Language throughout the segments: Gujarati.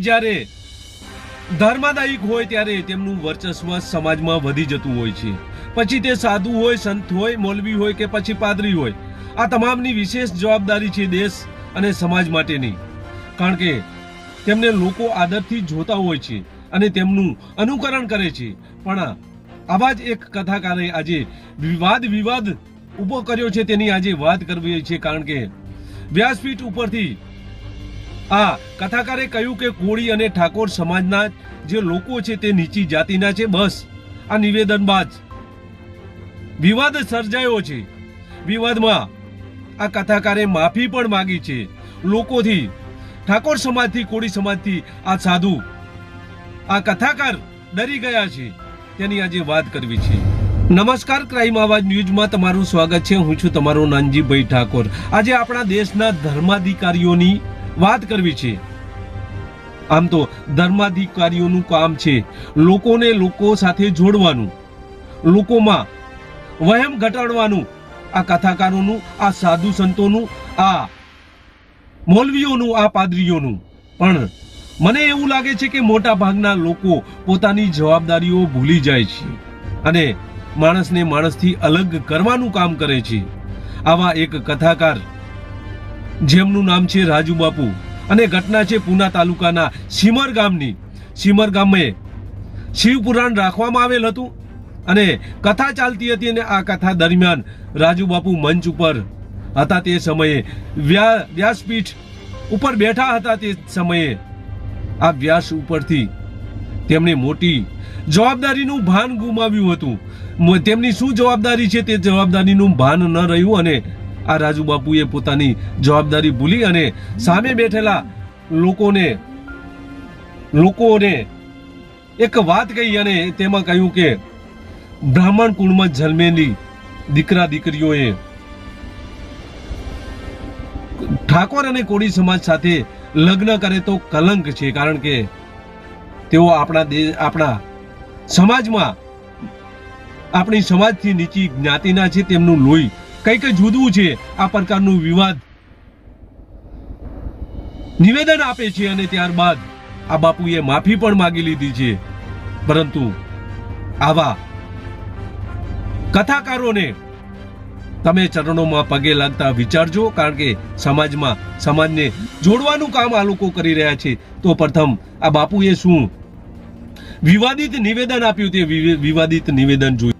જ્યારે ધર્માદાયિક હોય ત્યારે તેમનું વર્ચસ્વ સમાજમાં વધી જતું હોય છે. પછી તે સાધુ હોય, સંત હોય, મૌલવી હોય કે પછી પાદરી હોય. આ તમામની વિશેષ જવાબદારી છે દેશ અને સમાજ માટેની કારણ કે તેમને લોકો આદરથી જોતા હોય છે અને તેમનું અનુકરણ કરે છે. પણ આવા જ એક કથાકારે આજે વિવાદ વિવાદ ઊભો કર્યો છે, તેની આજે વાત કરવી છે. કારણ કે વ્યાસપીઠ ઉપરથી આ કથાકારે કહ્યું કે કોળી અને ઠાકોર સમાજના જે લોકો છે તે નીચી જાતિના છે, બસ. આ નિવેદન બાદ. વિવાદ સર્જાયો છે. વિવાદમાં આ કથાકારે માફી પણ માંગી છે. લોકોથી, ઠાકોર સમાજથી, કોળી સમાજથી આ સાધુ, આ કથાકાર ડરી ગયા છે. તેની આજે વાત કરવી છે. નમસ્કાર, ક્રાઇમ આવાજ ન્યૂઝમાં તમારું સ્વાગત છે. હું છું તમારો નાનજીભાઈ ઠાકોર. આજે આપણા દેશના ધર્માધિકારીઓની વાત કરવી છે. આમ તો ધર્માધિકારીઓનું કામ છે લોકોને લોકો સાથે જોડવાનું, લોકોમાં વહેમ ઘટાડવાનું, આ કથાકારોનું, આ સાધુ સંતોનું, આ મૌલવીઓનું, આ પાદરીઓનું. પણ મને એવું લાગે છે કે મોટા ભાગના લોકો પોતાની જવાબદારીઓ ભૂલી જાય છે અને માણસને માણસથી અલગ કરવાનું કામ કરે છે. આવા એક કથાકાર જેમનું નામ છે રાજુ બાપુ અને ઘટના છે પૂના તાલુકાના સીમર ગામની. સીમર ગામે શિવપુરાણ રાખવામાં આવેલ હતું અને કથા ચાલતી હતી અને આ કથા દરમિયાન રાજુ બાપુ મંચ ઉપર હતા તે સમયે વ્યા, વ્યાસપીઠ ઉપર બેઠા હતા તે સમયે આ વ્યાસ ઉપરથી તેમણે મોટી જવાબદારીનું ભાન ગુમાવ્યું હતું. તેમની શું જવાબદારી છે તે જવાબદારીનું ભાન ન રહ્યું અને આ રાજુબાપુએ પોતાની જવાબદારી ભૂલી અને સામે બેઠેલા લોકોને લોકોને એક વાત કહી અને તેમાં કહ્યું કે, બ્રાહ્મણ કુળમાં જન્મેલી દીકરા દીકરીઓએ ઠાકોર અને કોળી સમાજ સાથે લગ્ન કરે તો કલંક છે, કારણ કે તેઓ આપણા દેશ આપણા સમાજમાં, આપણી સમાજથી નીચી જ્ઞાતિના છે, તેમનું લોહી કંઈક જુદું છે આ પ્રકારનું વિવાદ? નિવેદન આપે છે અને ત્યારબાદ આ બાપુએ માફી પણ માગી લીધી છે. પરંતુ આવા કથાકારોને તમે ચરણોમાં પગે લાગતા વિચારજો, કારણ કે સમાજમાં સમાજને જોડવાનું કામ આ લોકો કરી રહ્યા છે. તો પ્રથમ આ બાપુએ શું વિવાદિત નિવેદન આપ્યું તે વિવાદિત નિવેદન જોયું.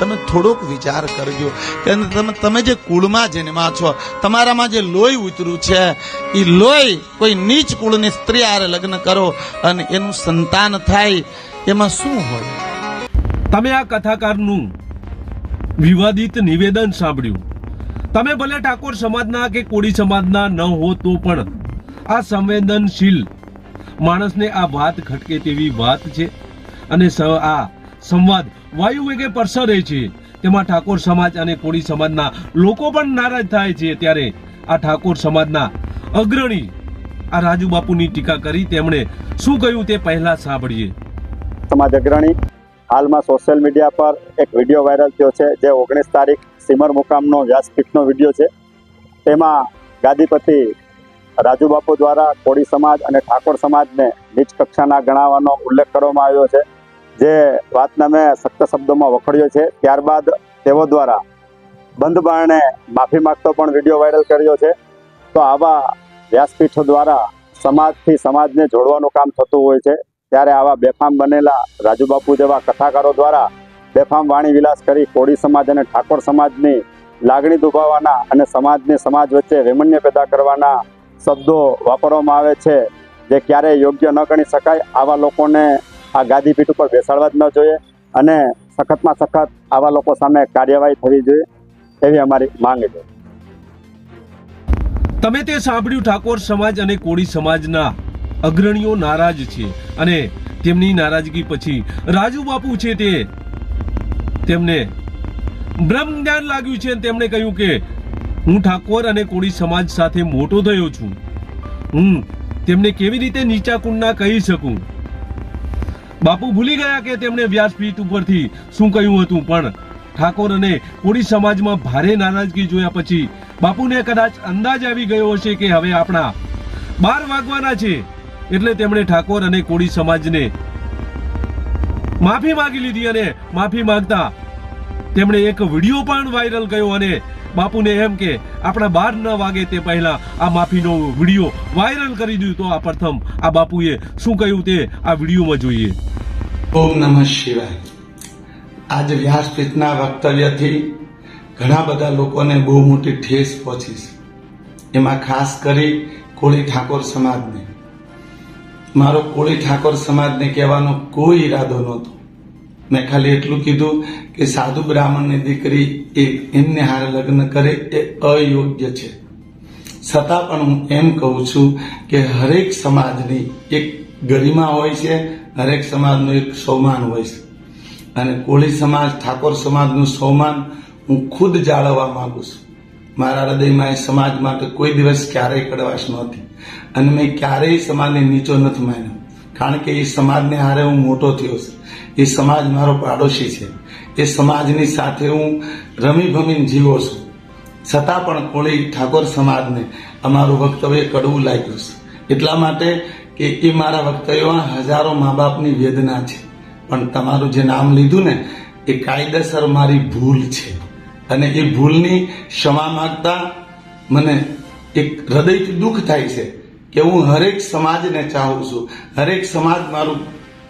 તમે થોડોક વિચાર કરજો કે તમે તમે જે કુળમાં જન્મા છો, તમારામાં જે લોહી ઉતર્યું છે એ લોહી કોઈ નીચ કુળની સ્ત્રી આરે લગ્ન કરો અને એનું સંતાન થાય, એમાં શું હોય? તમે આ કથાકારનું વિવાદિત નિવેદન સાંભળ્યું. તમે ભલે ઠાકોર સમાજના કે કોળી સમાજના ન હો તો પણ આ સંવેદનશીલ માણસને આ વાત ખટકે તેવી વાત છે. અને આ સંવાદ વાયુ વેગે પરસરે છે. તેમાં ઠાકોર સમાજ અને કોળી સમાજના લોકો પણ નારાજ થાય છે. ત્યારે આ ઠાકોર સમાજના અગ્રણી આ રાજુ બાપુની ટીકા કરી તેમણે શું કહ્યું તે પહેલા સાંભળીએ. સમાજ અગ્રણી, હાલમાં સોશિયલ મીડિયા પર એક વીડિયો વાયરલ થયો છે, જે ઓગણીસ તારીખ સિમર મુકામનો વ્યાસપીઠનો વીડિયો છે. તેમાં ગાદીપતિ રાજુબાપુ દ્વારા કોળી સમાજ અને ઠાકોર સમાજને નીચ કક્ષાના ગણાવવાનો ઉલ્લેખ કરવામાં આવ્યો છે. જે વાતને મેં સખ્ત શબ્દોમાં વખોડ્યો છે, ત્યારબાદ તેઓ દ્વારા બંધ બારણે માફી માંગતો પણ વીડિયો વાયરલ કર્યો છે. તો આવા વ્યાસપીઠો દ્વારા સમાજથી સમાજને જોડવાનું કામ થતું હોય છે, ત્યારે આવા બેફામ બનેલા રાજુબાપુ જેવા કથાકારો દ્વારા બેફામ વાણી વિલાસ કરી કોળી સમાજ અને ઠાકોર સમાજની લાગણી દુભાવવાના અને સમાજને સમાજ વચ્ચે વેમન્ય પેદા કરવાના શબ્દો વાપરવામાં આવે છે, જે ક્યારેય યોગ્ય ન ગણી શકાય. આવા લોકોને આ ગાદીપીઠ ઉપર બેસાડવા જ ન જોઈએ અને સખતમાં સખત આવા લોકો સામે કાર્યવાહી થવી જોઈએ એવી અમારી માંગ છે. તમે તે સાંભળ્યું, ઠાકોર સમાજ અને કોળી સમાજના અગ્રણીઓ નારાજ છે અને તેમની નારાજગી પછી રાજુ બાપુ છે તે, તેમને બ્રહ્મ જ્ઞાન લાગ્યું છે તેમણે કહ્યું કે, હું ઠાકોર અને કોળી સમાજ સાથે મોટો થયો છું. હું તેમને કેવી રીતે નીચા કુંડના કહી શકું? બાપુ ભૂલી ગયા કે તેમણે વ્યાસપીઠ ઉપરથી શું કહ્યું હતું? પણ ઠાકોર અને કોળી સમાજમાં ભારે નારાજગી જોયા પછી બાપુને કદાચ અંદાજ આવી ગયો હશે કે હવે આપણા બાર વાગવાના છે. એટલે તેમણે ઠાકોર અને કોળી સમાજને માફી માગી લીધી અને માફી માંગતા તેમણે એક વીડિયો પણ વાયરલ કર્યો અને બાપુને એમ કે, આપણા બાર ન વાગે તે પહેલા આ માફીનો વીડિયો વાયરલ કરી દીધો આ પ્રથમ આ બાપુએ શું કહ્યું તે આ વિડીયોમાં જોઈએ. ઓમ નમઃ શિવાય. આજ વ્યાસપીઠના વક્તવ્યથી ઘણા બધા લોકોને બહુ મોટી ઠેસ પહોંચી છે. એમાં ખાસ કરી કોળી ઠાકોર સમાજને. મારો કોળી ઠાકોર સમાજને કહેવાનો કોઈ ઈરાદો નહોતો. મેં ખાલી એટલું કીધું કે સાધુ બ્રાહ્મણની દીકરી એ એમને હારે લગ્ન કરે એ અયોગ્ય છે. છતાં પણ હું એમ કહું છું કે હરેક સમાજની એક ગરિમા હોય છે, હરેક સમાજનું એક સૌમાન હોય છે. અને કોળી સમાજ, ઠાકોર સમાજનું સૌમાન હું ખુદ જાળવવા માંગુ છું. મારા હૃદયમાં એ સમાજ માટે કોઈ દિવસ ક્યારેય કડવાશ નહોતી. અને મેં ક્યારેય સમાજને નીચો નથી માન્યો. કારણ કે એ સમાજને હારે હું મોટો થયો છું. એ સમાજ મારો પાડોશી છે. એ સમાજની સાથે હું રમી ભમીને જીવો છું. છતાં પણ કોળી ઠાકોર સમાજને અમારું વક્તવ્ય કડવું લાગ્યું છે. એટલા માટે કે એ મારા વક્તવ્યમાં હજારો મા બાપની વેદના છે. પણ તમારું જે નામ લીધું ને, એ કાયદેસર મારી ભૂલ છે. અને એ ભૂલની ક્ષમા માગતા મને એક હૃદયથી દુઃખ થાય છે કે હું હરેક સમાજને ચાહું છું. હરેક સમાજ મારું,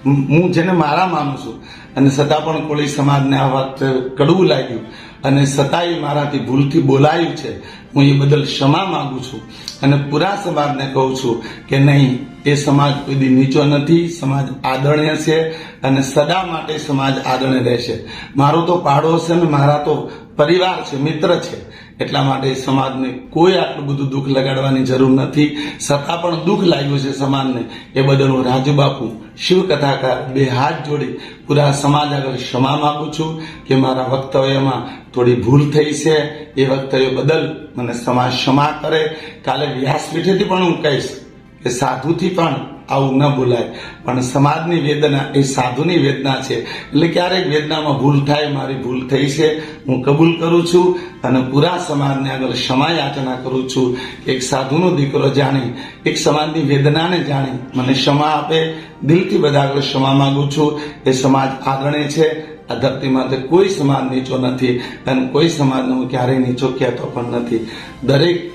હું જેને મારા માનું છું અને છતાં પણ કોળી સમાજને આ વાત કડવું લાગ્યું. અને છતાંય મારાથી ભૂલથી બોલાયું છે. હું એ બદલ ક્ષમા માંગુ છું. અને પૂરા સમાજને કહું છું કે નહીં, એ સમાજ કોઈ નીચો નથી, સમાજ આદરણીય છે અને સદા માટે સમાજ આદરણીય રહેશે. મારો તો પાડો છે ને મારા તો પરિવાર છે, મિત્ર છે, એટલા માટે સમાજને કોઈ આટલું બધું દુઃખ લગાડવાની જરૂર નથી. છતાં પણ દુઃખ લાગ્યું છે સમાજને. એ બદલ હું શિવ કથાકાર બે હાથ જોડી પૂરા સમાજ આગળ ક્ષમા માગું છું કે મારા વક્તવ્યમાં થોડી ભૂલ થઈ છે. એ વક્તવ્ય બદલ મને સમાજ ક્ષમા કરે. કાલે વ્યાસપીઠેથી પણ હું કહીશ કે સાધુથી પણ આવું ન બોલાય પણ સમાજની વેદના એ સાધુની વેદના છે. એટલે ક્યારેક વેદનામાં ભૂલ થાય, મારી ભૂલ થઈ છે, હું કબૂલ કરું છું અને પૂરા સમાજને આગળ ક્ષમા યાચના કરું છું. એક સાધુનો દીકરો જાણી, એક સમાજની વેદનાને જાણી મને ક્ષમા આપે. દિલથી બધા આગળ ક્ષમા માંગુ છું. એ સમાજ આગળ છે. આ ધરતી માટે કોઈ સમાજ નીચો નથી અને કોઈ સમાજને હું ક્યારેય નીચો કહેતો પણ નથી. દરેક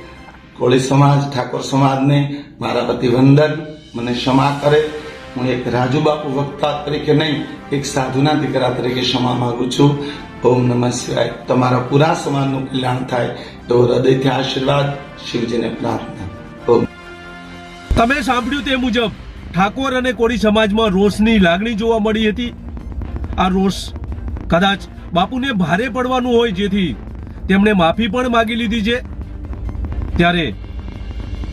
કોળી સમાજ, ઠાકોર સમાજને મારા અભિવંદન મને ક્ષમા કરે. હું એક રાજુ બાપુ વક્તા તરીકે નહીં, એક સાધુના દીકરા તરીકે ક્ષમા માંગુ છું. ઓમ નમઃ શિવાય. તમારા પૂરા સમાજનું કલ્યાણ થાય. તો હૃદયથી આશીર્વાદ, શિવજીને પ્રાર્થના. ઓમ. તમે સાંભળ્યું તે મુજબ ઠાકોર અને કોળી સમાજમાં રોષની લાગણી જોવા મળી હતી. આ રોષ કદાચ બાપુને ભારે પડવાનું હોય જેથી તેમણે માફી પણ માગી લીધી છે. ત્યારે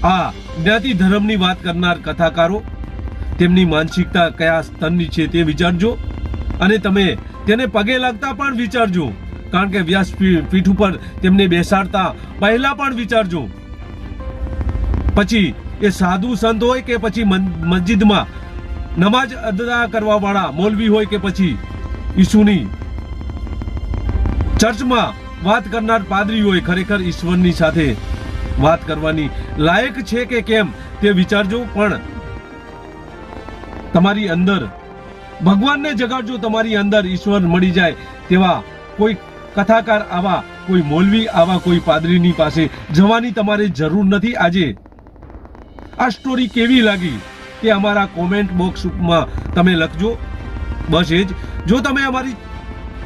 આ જ્ઞાતિ ધર્મની વાત કરનાર કથાકારો, તેમની માનસિકતા કયા સ્તરની છે તે વિચારજો અને તમે તેને પગે લાગતા પણ વિચારજો. કારણ કે વ્યાસપીઠ ઉપર તેમને બેસાડતા પહેલા પણ વિચારજો. પછી એ સાધુ સંત હોય કે પછી મસ્જિદમાં નમાજ અદા કરવા વાળા મૌલવી હોય કે પછી ઈસુની ચર્ચમાં વાત કરનાર પાદરી હોય ખરેખર ઈશ્વરની સાથે વાત કરવાની લાયક છે કે કેમ તે વિચારજો, પણ તમારી અંદર, ભગવાનને જગાડજો, તમારી અંદર ઈશ્વર મળી જાય તેવા કોઈ કથાકાર, આવા કોઈ મોલવી, આવા કોઈ પાદરીની પાસે જવાની તમારે જરૂર નથી. આજે આ સ્ટોરી કેવી લાગી તે અમારા કોમેન્ટ બોક્સમાં તમે લખજો. બસ એ જ. જો તમે અમારી